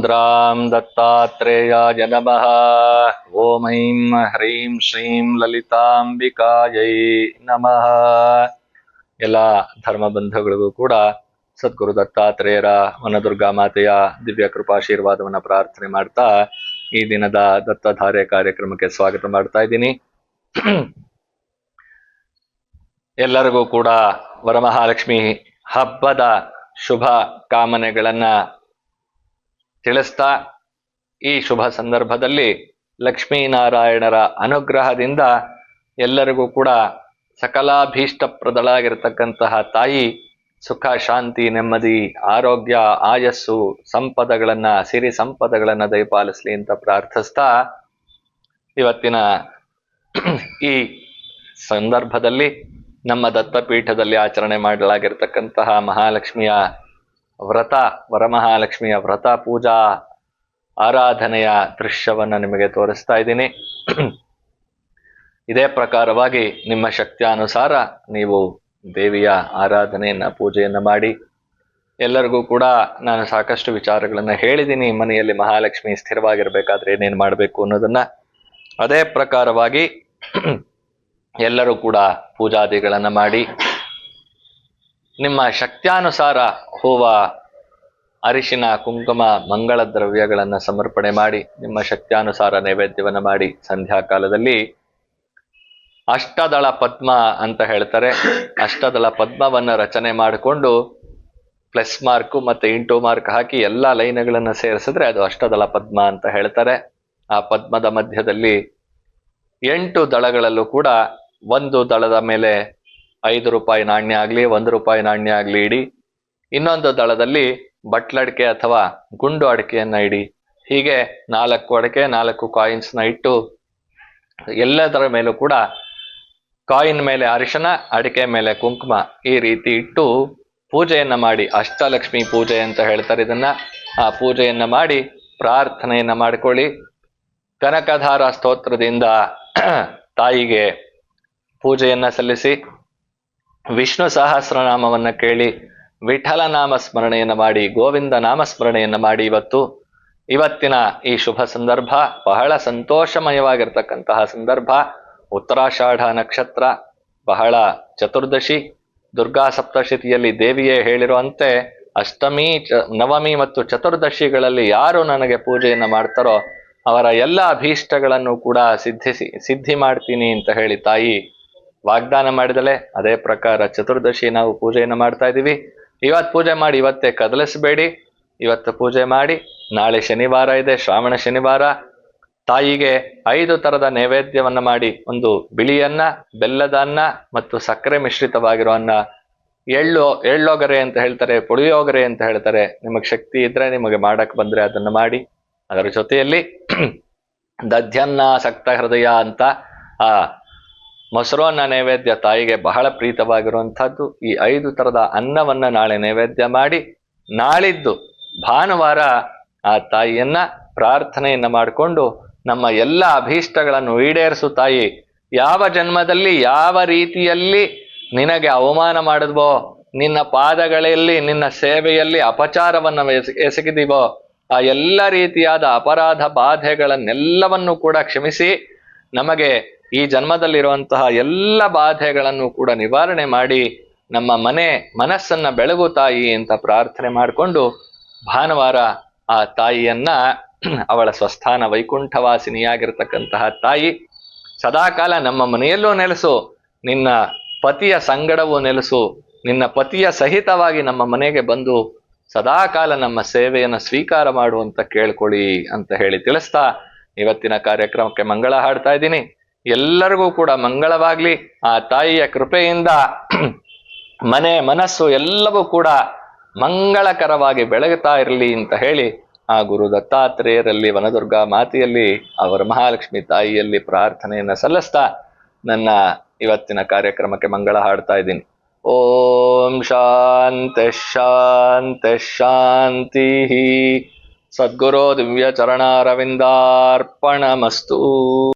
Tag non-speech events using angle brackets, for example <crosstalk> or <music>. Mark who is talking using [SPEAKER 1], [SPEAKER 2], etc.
[SPEAKER 1] ಪುಂಡ್ರಾಂ दत्तात्रेयाय ನಮಃ. ಓಂ ಐಂ ಹ್ರೀಂ ಶ್ರೀಂ ಲಲಿತಾಂಬಿಕಾಯೈ ನಮಃ. ಎಲ್ಲ ಧರ್ಮ ಬಂಧುಗಳಿಗೂ ಕೂಡ ಸದ್ಗುರು ದತ್ತಾತ್ರೇಯರ ವನದುರ್ಗಾ ಮಾತೆಯ ದಿವ್ಯ ಕೃಪಾಶೀರ್ವಾದವನ್ನ ಪ್ರಾರ್ಥನೆ ಮಾಡ್ತಾ ಈ ದಿನದ ದತ್ತಧಾರೆ ಕಾರ್ಯಕ್ರಮಕ್ಕೆ ಸ್ವಾಗತ ಮಾಡ್ತಾ ಇದ್ದೀನಿ. ಎಲ್ಲರಿಗೂ ಕೂಡ ವರಮಹಾಲಕ್ಷ್ಮಿ ಹಬ್ಬದ ಶುಭ ಕಾಮನೆಗಳನ್ನ ತಿಳಿಸ್ತಾ ಈ ಶುಭ ಸಂದರ್ಭದಲ್ಲಿ ಲಕ್ಷ್ಮೀನಾರಾಯಣರ ಅನುಗ್ರಹದಿಂದ ಎಲ್ಲರಿಗೂ ಕೂಡ ಸಕಲಾಭೀಷ್ಟಪ್ರದಳಾಗಿರ್ತಕ್ಕಂತಹ ತಾಯಿ ಸುಖ, ಶಾಂತಿ, ನೆಮ್ಮದಿ, ಆರೋಗ್ಯ, ಆಯಸ್ಸು, ಸಂಪದಗಳನ್ನ, ಸಿರಿ ಸಂಪದಗಳನ್ನ ದಯಪಾಲಿಸ್ಲಿ ಅಂತ ಪ್ರಾರ್ಥಿಸ್ತಾ ಇವತ್ತಿನ ಈ ಸಂದರ್ಭದಲ್ಲಿ ನಮ್ಮ ದತ್ತಪೀಠದಲ್ಲಿ ಆಚರಣೆ ಮಾಡಲಾಗಿರ್ತಕ್ಕಂತಹ ಮಹಾಲಕ್ಷ್ಮಿಯ ವ್ರತ, ವರಮಹಾಲಕ್ಷ್ಮಿಯ ವ್ರತ ಪೂಜಾ ಆರಾಧನೆಯ ದೃಶ್ಯವನ್ನು ನಿಮಗೆ ತೋರಿಸ್ತಾ ಇದ್ದೀನಿ. ಇದೇ ಪ್ರಕಾರವಾಗಿ ನಿಮ್ಮ ಶಕ್ತಿಯಾನುಸಾರ ನೀವು ದೇವಿಯ ಆರಾಧನೆಯನ್ನ, ಪೂಜೆಯನ್ನ ಮಾಡಿ. ಎಲ್ಲರಿಗೂ ಕೂಡ ನಾನು ಸಾಕಷ್ಟು ವಿಚಾರಗಳನ್ನು ಹೇಳಿದ್ದೀನಿ. ಮನೆಯಲ್ಲಿ ಮಹಾಲಕ್ಷ್ಮಿ ಸ್ಥಿರವಾಗಿರಬೇಕಾದ್ರೆ ಏನೇನು ಮಾಡಬೇಕು ಅನ್ನೋದನ್ನ. ಅದೇ ಪ್ರಕಾರವಾಗಿ ಎಲ್ಲರೂ ಕೂಡ ಪೂಜಾದಿಗಳನ್ನು ಮಾಡಿ ನಿಮ್ಮ ಶಕ್ತ್ಯಾನುಸಾರ ಹೂವ, ಅರಿಶಿನ, ಕುಂಕುಮ, ಮಂಗಳ ದ್ರವ್ಯಗಳನ್ನು ಸಮರ್ಪಣೆ ಮಾಡಿ, ನಿಮ್ಮ ಶಕ್ತ್ಯಾನುಸಾರ ನೈವೇದ್ಯವನ್ನು ಮಾಡಿ ಸಂಧ್ಯಾಕಾಲದಲ್ಲಿ ಅಷ್ಟದಳ ಪದ್ಮ ಅಂತ ಹೇಳ್ತಾರೆ. ಅಷ್ಟದಳ ಪದ್ಮವನ್ನ ರಚನೆ ಮಾಡಿಕೊಂಡು ಪ್ಲಸ್ ಮಾರ್ಕು ಮತ್ತೆ ಇಂಟು ಮಾರ್ಕ್ ಹಾಕಿ ಎಲ್ಲ ಲೈನ್ಗಳನ್ನು ಸೇರಿಸಿದ್ರೆ ಅದು ಅಷ್ಟದಳ ಪದ್ಮ ಅಂತ ಹೇಳ್ತಾರೆ. ಆ ಪದ್ಮದ ಮಧ್ಯದಲ್ಲಿ ಎಂಟು ದಳಗಳಲ್ಲೂ ಕೂಡ ಒಂದು ದಳದ ಮೇಲೆ ಐದು ರೂಪಾಯಿ ನಾಣ್ಯ ಆಗಲಿ, ಒಂದು ರೂಪಾಯಿ ನಾಣ್ಯ ಆಗಲಿ ಇಡಿ. ಇನ್ನೊಂದು ದಳದಲ್ಲಿ ಬಟ್ಲಡಿಕೆ ಅಥವಾ ಗುಂಡು ಅಡಿಕೆಯನ್ನ ಇಡಿ. ಹೀಗೆ ನಾಲ್ಕು ಅಡಿಕೆ, ನಾಲ್ಕು ಕಾಯಿನ್ಸ್ನ ಇಟ್ಟು ಎಲ್ಲದರ ಮೇಲೂ ಕೂಡ ಕಾಯಿನ್ ಮೇಲೆ ಅರಿಶಿನ ಅಡಿಕೆ ಮೇಲೆ ಕುಂಕುಮ ಈ ರೀತಿ ಇಟ್ಟು ಪೂಜೆಯನ್ನ ಮಾಡಿ. ಅಷ್ಟಲಕ್ಷ್ಮಿ ಪೂಜೆ ಅಂತ ಹೇಳ್ತಾರೆ ಇದನ್ನ. ಆ ಪೂಜೆಯನ್ನ ಮಾಡಿ ಪ್ರಾರ್ಥನೆಯನ್ನ ಮಾಡಿಕೊಳ್ಳಿ. ಕನಕಧಾರ ಸ್ತೋತ್ರದಿಂದ ತಾಯಿಗೆ ಪೂಜೆಯನ್ನ ಸಲ್ಲಿಸಿ ವಿಷ್ಣು ಸಹಸ್ರನಾಮವನ್ನು ಕೇಳಿ ವಿಠಲ ನಾಮ ಸ್ಮರಣೆಯನ್ನು ಮಾಡಿ, ಗೋವಿಂದ ನಾಮ ಸ್ಮರಣೆಯನ್ನು ಮಾಡಿ ಇವತ್ತು. ಇವತ್ತಿನ ಈ ಶುಭ ಸಂದರ್ಭ ಬಹಳ ಸಂತೋಷಮಯವಾಗಿರ್ತಕ್ಕಂತಹ ಸಂದರ್ಭ. ಉತ್ತರಾಷಾಢ ನಕ್ಷತ್ರ ಬಹಳ ಚತುರ್ದಶಿ. ದುರ್ಗಾ ಸಪ್ತಶತಿಯಲ್ಲಿ ದೇವಿಯೇ ಹೇಳಿರುವಂತೆ ಅಷ್ಟಮಿ ನವಮಿ ಮತ್ತು ಚತುರ್ದಶಿಗಳಲ್ಲಿ ಯಾರು ನನಗೆ ಪೂಜೆಯನ್ನು ಮಾಡ್ತಾರೋ ಅವರ ಎಲ್ಲ ಅಭೀಷ್ಟಗಳನ್ನು ಕೂಡ ಸಿದ್ಧಿಸಿ, ಸಿದ್ಧಿ ಮಾಡ್ತೀನಿ ಅಂತ ಹೇಳಿ ತಾಯಿ. ವಾಗ್ದಾನ ಮಾಡಿದಲೆ ಅದೇ ಪ್ರಕಾರ ಚತುರ್ದಶಿ ನಾವು ಪೂಜೆಯನ್ನು ಮಾಡ್ತಾ ಇದ್ದೀವಿ. ಇವತ್ತು ಪೂಜೆ ಮಾಡಿ, ಇವತ್ತೇ ಕದಲಿಸಬೇಡಿ. ಇವತ್ತು ಪೂಜೆ ಮಾಡಿ, ನಾಳೆ ಶನಿವಾರ ಇದೆ, ಶ್ರಾವಣ ಶನಿವಾರ. ತಾಯಿಗೆ ಐದು ತರದ ನೈವೇದ್ಯವನ್ನು ಮಾಡಿ, ಒಂದು ಬಿಳಿಯನ್ನ ಬೆಲ್ಲದ ಅನ್ನ ಮತ್ತು ಸಕ್ಕರೆ ಮಿಶ್ರಿತವಾಗಿರೋ ಅನ್ನ. ಎಳ್ಳು, ಎಳ್ಳೊಗರೆ ಅಂತ ಹೇಳ್ತಾರೆ, ಪುಳಿಯೋಗರೆ ಅಂತ ಹೇಳ್ತಾರೆ. ನಿಮಗೆ ಶಕ್ತಿ ಇದ್ರೆ ನಿಮಗೆ ಮಾಡಕ್ ಬಂದ್ರೆ ಅದನ್ನು ಮಾಡಿ. ಅದರ ಜೊತೆಯಲ್ಲಿ <clears throat> ದಧ್ಯನ್ನಾಸಕ್ತ ಹೃದಯ ಅಂತ ಆ ಮೊಸರನ್ನ ನೈವೇದ್ಯ ತಾಯಿಗೆ ಬಹಳ ಪ್ರೀತವಾಗಿರುವಂಥದ್ದು. ಈ ಐದು ತರದ ಅನ್ನವನ್ನು ನಾಳೆ ನೈವೇದ್ಯ ಮಾಡಿ, ನಾಳಿದ್ದು ಭಾನುವಾರ ಆ ತಾಯಿಯನ್ನ ಪ್ರಾರ್ಥನೆಯನ್ನ ಮಾಡಿಕೊಂಡು ನಮ್ಮ ಎಲ್ಲ ಅಭೀಷ್ಟಗಳನ್ನು ಈಡೇರಿಸು ತಾಯಿ. ಯಾವ ಜನ್ಮದಲ್ಲಿ, ಯಾವ ರೀತಿಯಲ್ಲಿ ನಿನಗೆ ಅವಮಾನ ಮಾಡಿದ್ವೋ, ನಿನ್ನ ಪಾದಗಳಲ್ಲಿ, ನಿನ್ನ ಸೇವೆಯಲ್ಲಿ ಅಪಚಾರವನ್ನು ಎಸ, ಎಸಗಿದೀವೋ, ಆ ಎಲ್ಲ ರೀತಿಯಾದ ಅಪರಾಧ ಬಾಧೆಗಳನ್ನೆಲ್ಲವನ್ನು ಕೂಡ ಕ್ಷಮಿಸಿ, ನಮಗೆ ಈ ಜನ್ಮದಲ್ಲಿರುವಂತಹ ಎಲ್ಲ ಬಾಧೆಗಳನ್ನು ಕೂಡ ನಿವಾರಣೆ ಮಾಡಿ ನಮ್ಮ ಮನೆ ಮನಸ್ಸನ್ನ ಬೆಳಗು ತಾಯಿ ಅಂತ ಪ್ರಾರ್ಥನೆ ಮಾಡಿಕೊಂಡು ಭಾನುವಾರ ಆ ತಾಯಿಯನ್ನ <clears throat> ಅವಳ ಸ್ವಸ್ಥಾನ ವೈಕುಂಠವಾಸಿನಿಯಾಗಿರ್ತಕ್ಕಂತಹ ತಾಯಿ ಸದಾಕಾಲ ನಮ್ಮ ಮನೆಯಲ್ಲೂ ನೆಲೆಸು, ನಿನ್ನ ಪತಿಯ ಸಂಗಡವೂ ನೆಲೆಸು, ನಿನ್ನ ಪತಿಯ ಸಹಿತವಾಗಿ ನಮ್ಮ ಮನೆಗೆ ಬಂದು ಸದಾಕಾಲ ನಮ್ಮ ಸೇವೆಯನ್ನು ಸ್ವೀಕಾರ ಮಾಡುವಂತ ಕೇಳ್ಕೊಳ್ಳಿ ಅಂತ ಹೇಳಿ ತಿಳಿಸ್ತಾ ಇವತ್ತಿನ ಕಾರ್ಯಕ್ರಮಕ್ಕೆ ಮಂಗಳ ಹಾಡ್ತಾ ಇದ್ದೀನಿ. ಎಲ್ಲರಿಗೂ ಕೂಡ ಮಂಗಳವಾಗ್ಲಿ. ಆ ತಾಯಿಯ ಕೃಪೆಯಿಂದ <clears throat> ಮನೆ, ಮನಸ್ಸು ಎಲ್ಲವೂ ಕೂಡ ಮಂಗಳಕರವಾಗಿ ಬೆಳಗುತ್ತಾ ಇರಲಿ ಅಂತ ಹೇಳಿ ಆ ಗುರು ದತ್ತಾತ್ರೇಯರಲ್ಲಿ ವನದುರ್ಗಾ ಮಾತೆಯಲ್ಲಿ ಅವರ ಮಹಾಲಕ್ಷ್ಮಿ ತಾಯಿಯಲ್ಲಿ ಪ್ರಾರ್ಥನೆಯನ್ನು ಸಲ್ಲಿಸ್ತಾ ನನ್ನ ಇವತ್ತಿನ ಕಾರ್ಯಕ್ರಮಕ್ಕೆ ಮಂಗಳ ಹಾಡ್ತಾ ಇದ್ದೀನಿ. ಓಂ ಶಾಂತಿ ಶಾಂತಿ ಶಾಂತಿ ಸದ್ಗುರೋ ದಿವ್ಯ ಚರಣಾರವಿಂದಾರ್ಪಣಮಸ್ತು.